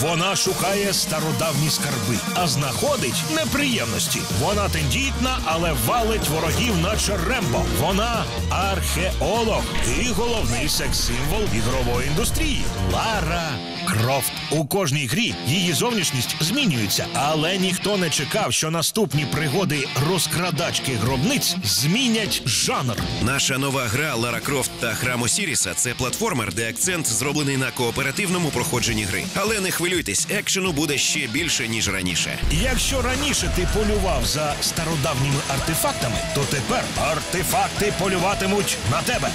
Вона шукає стародавні скарби, а знаходить неприємності. Вона тендітна, але валить ворогів, наче Рембо. Вона археолог і головний секс-символ ігрової індустрії. Лара Крофт. У кожній грі її зовнішність змінюється, але ніхто не чекав, що наступні пригоди розкрадачки гробниць змінять жанр. Наша нова гра Лара Крофт та Храм Осіріса це платформер, де акцент зроблений на кооперативному проходженні гри. Але не хвилюйтесь, екшену буде ще більше ніж раніше. Якщо раніше ти полював за стародавніми артефактами, то тепер артефакти полюватимуть на тебе.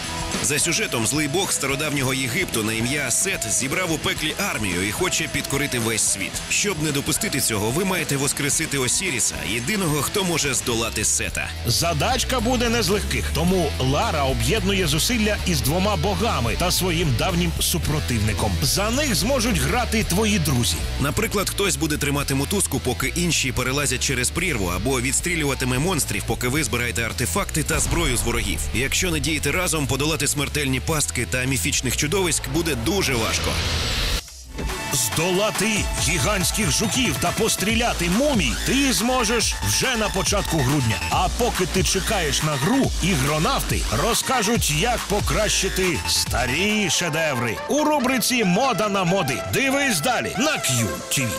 За сюжетом злий бог стародавнього Єгипту на ім'я Сет зібрав у пеклі армію і хоче підкорити весь світ. Щоб не допустити цього, ви маєте воскресити Осіріса, єдиного, хто може здолати Сета. Задачка буде не з легких, тому Лара об'єднує зусилля із двома богами та своїм давнім супротивником. За них зможуть грати твої друзі. Наприклад, хтось буде тримати мотузку, поки інші перелазять через прірву, або відстрілюватиме монстрів, поки ви збираєте артефакти та зброю з ворогів. Якщо не діяти разом, подолати смертельні пастки та міфічних чудовиськ буде дуже важко. Здолати гігантських жуків та постріляти мумій ти зможеш вже на початку грудня. А поки ти чекаєш на гру, ігронавти розкажуть, як покращити старі шедеври у рубриці Мода на моди. Дивись далі на QTV.